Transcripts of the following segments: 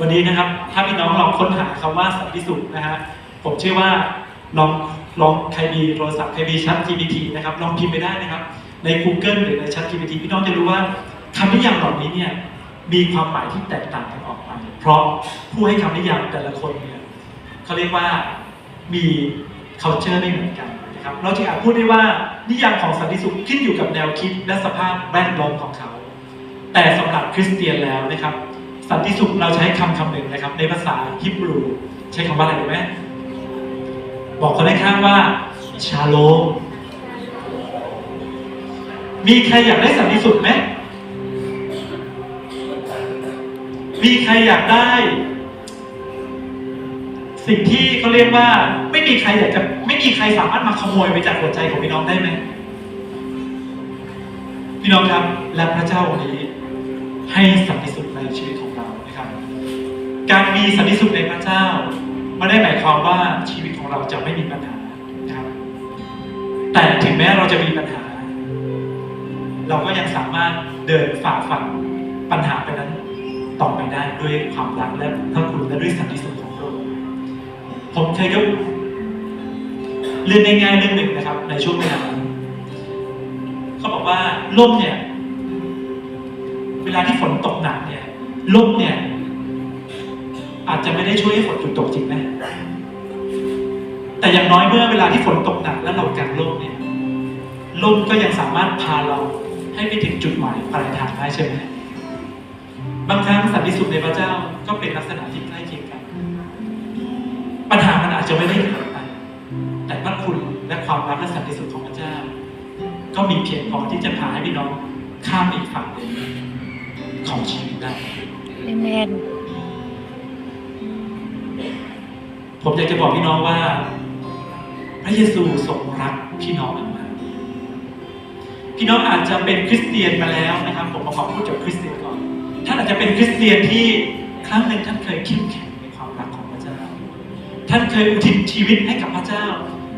วันนี้นะครับ ถ้าพี่น้องลองค้นหาคำว่าสันติสุขนะฮะผมเชื่อว่าลองลองใครมีโทรศัพท์ใครมีชัด GPT นะครับลองพิมพ์ไปได้นะครับ ใน Google หรือในชัด GPT พี่น้องจะรู้ว่าคำนิยามเหล่านี้เนี่ยมีความหมายที่แตกต่างกันออกไป เพราะผู้ให้คำนิยามแต่ละคนเนี่ยเขาเรียกว่ามี culture ไม่เหมือนกันนะครับเราจึงอาจพูดได้ว่านิยามของสันติสุขขึ้นอยู่กับแนวคิดและสภาพแวดล้อมของเขา แต่สำหรับคริสเตียนแล้วนะครับ สันติสุขเราใช้คำคำหนึ่งนะครับ ในภาษาฮิบรู ใช้คำว่าอะไรรู้ไหมบอกคนข้างว่า ชาโลม มีใครอยากได้สันติสุขไหมมีใครอยากได้ สิ่งที่เขาเรียกว่า ไม่มีใครอยากจะไม่มีใครสามารถมาขโมยไปจากหัวใจของพี่น้องได้ไหมพี่น้องครับและพระเจ้าวันนี้ให้สันติสุขในชีวิตของ การมีสันติสุขในพระเจ้าไม่ได้หมายความว่าชีวิตของเราจะไม่มีปัญหานะครับแต่ถึงแม้เราจะมีปัญหา เราก็ยังสามารถเดินฝ่าฟันปัญหาไปนั้นต่อไปได้ด้วยความรักและพระคุณและด้วยสันติสุขของพระองค์ผมเคยยกเรื่องง่ายๆเรื่องหนึ่งนะครับ ในช่วงเวลาเขาบอกว่าล่มเนี่ย เวลาที่ฝนตกหนักเนี่ยลมเนี่ย อาจจะไม่ได้ช่วยให้ฝนหยุดตกจริงไหมแต่อย่างน้อยเมื่อเวลาที่ฝนตกหนักแล้วเรากางร่มเนี่ยลมก็ยังสามารถพาเราให้ไปถึงจุดหมายปลายทางได้ใช่ไหมบางครั้งสันติสุขในพระเจ้าก็เป็นลักษณะที่ใกล้เคียงกัน ปัญหามันอาจจะไม่ได้หายไปแต่พระคุณและความรักและสันติสุขของพระเจ้า ก็มีเพียงพอที่จะพาให้พี่น้องข้ามอีกฝั่งหนึ่งของชีวิตได้เอเมน ผมอยากจะบอกพี่น้องว่า พระเยซูทรงรักพี่น้องมากพี่น้องอาจจะเป็นคริสเตียนมาแล้วนะครับ ผมมาขอพูดจากคริสเตียนก่อน ท่านอาจจะเป็นคริสเตียนที่ครั้งหนึ่งท่านเคยเข้มแข็งในความรักของพระเจ้า ท่านเคยอุทิศชีวิตให้กับพระเจ้า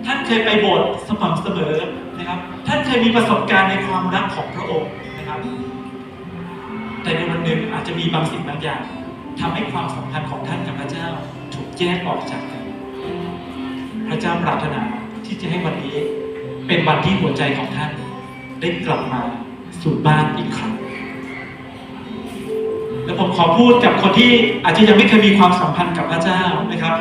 ท่านเคยไปโบสถ์สม่ำเสมอนะครับ ท่านเคยมีประสบการณ์ในความรักของพระองค์นะครับ แต่ในวันหนึ่งอาจจะมีบางสิ่งบางอย่างทำให้ความสัมพันธ์ของท่านกับพระเจ้า ถูกแยกออกจากกัน พระเจ้าปรารถนาที่จะให้วันนี้เป็นวันที่หัวใจของท่านได้กลับมาสู่บ้านอีกครั้ง และผมขอพูดกับคนที่อาจจะยังไม่เคยมีความสัมพันธ์กับพระเจ้านะครับ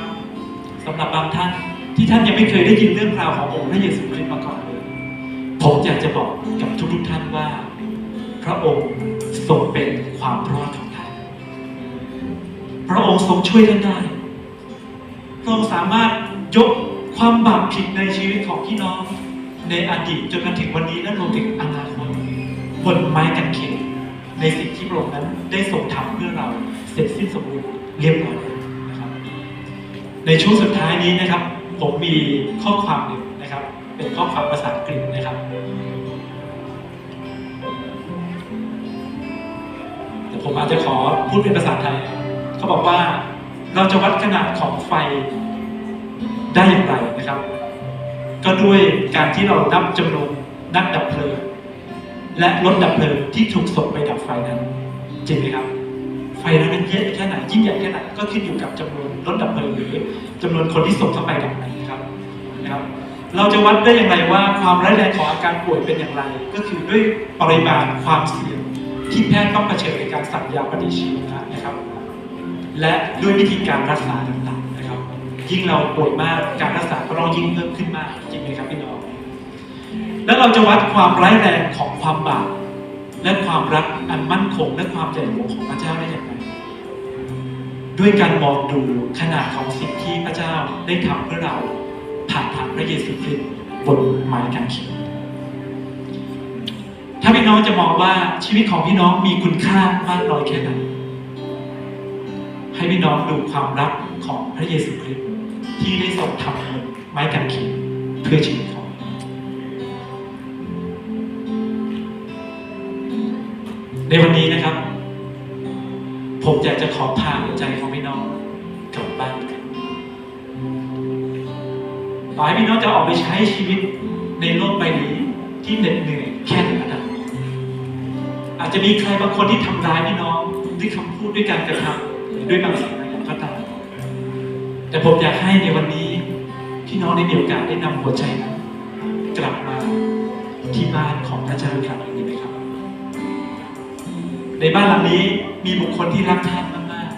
สำหรับบางท่านที่ท่านยังไม่เคยได้ยินเรื่องราวขององค์พระเยซูคริสต์มาก่อนเลยผมอยากจะบอกกับทุกๆท่านว่า พระองค์ทรงเป็นความรอดของท่าน พระองค์ทรงช่วยท่านได้ พระองค์สามารถยก ความบาปผิดในชีวิตของพี่น้อง ในอดีตจนมาถึงวันนี้และรวมถึงอนาคตบนไม้กางเขนในสิ่งที่พระองค์นั้นได้ทรงทำเพื่อเราเสร็จสิ้นสมบูรณ์เรียบร้อยนะครับ ในช่วงสุดท้ายนี้นะครับ ผมมีข้อความหนึ่งนะครับ เป็นข้อความภาษาอังกฤษนะครับแต่ผมอาจจะขอพูดเป็นภาษาไทย เขาบอกว่าเราจะวัดขนาดของไฟ ได้อย่างไรนะครับ ก็ด้วยการที่เรานับจำนวนนักดับเพลิงและรถดับเพลิงที่ถูกส่งไปดับไฟนั้นจริงไหมครับ ไฟนั้นมันเยอะแค่ไหนยิ่งใหญ่แค่ไหนก็ขึ้นอยู่กับจำนวนรถดับเพลิงหรือจำนวนคนที่ส่งเข้าไปดับนั้นะครับนะครับ เราจะวัดได้อย่างไรว่าความร้ายแรงของอาการป่วยเป็นอย่างไร ก็คือด้วยปริมาณความเสี่ยงที่แพทย์ต้องเผชิญในการสั่งยาปฏิชีวนะนะครับ และด้วยวิธีการรักษาต่าง ยิ่งเราป่วยมากการรักษาก็ต้องยิ่งเพิ่มขึ้นมากจริงไหมครับพี่น้องแล้วเราจะวัดความร้ายแรงของความบาปและความรักอันมั่นคงและความใหญ่หลวงของพระเจ้าได้อย่างไรด้วยการมองดูขนาดของสิ่งที่พระเจ้าได้ทำเพื่อเราผ่านทางพระเยซูคริสต์บนไม้กางเขนถ้าพี่น้องจะมองว่าชีวิตของพี่น้องมีคุณค่ามากน้อยแค่ไหนให้พี่น้องดูความรัก ของพระเยซูคริสต์ที่ได้ทรงทำบนไม้กางเขนเพื่อชีวิตของเราในวันนี้นะครับ ผมอยากจะขอพาหัวใจของพี่น้องกลับบ้านกันต่อให้พี่น้องจะออกไปใช้ชีวิตในโลกใบนี้ที่เหน็ดเหนื่อยแค่ไหนก็ตามอาจจะมีใครบางคนที่ทำร้ายพี่น้องด้วยคำพูดด้วยการกระทหรือด้วยบางสิ่ง แต่ผมอยากให้ในวันนี้พี่น้องได้มีโอกาสได้นำหัวใจนั้นกลับมาที่บ้านของพระเจ้าอีกครั้งหนึ่งดีไหมครับ ในบ้านหลังนี้มีบุคคลที่รักท่านมาก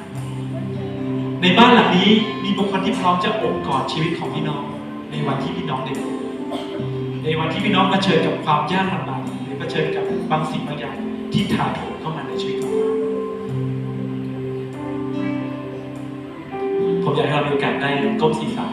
ๆ ในบ้านหลังนี้มีบุคคลที่พร้อมจะโอบกอดชีวิตของพี่น้อง ในวันที่พี่น้องเด็กในวันที่พี่น้องเผชิญกับความยากลำบากหรือเผชิญกับบางสิ่งบางอย่างที่ถาโถมเข้ามาในชีวิตของ มีโอกาสได้ก้มศีรษะ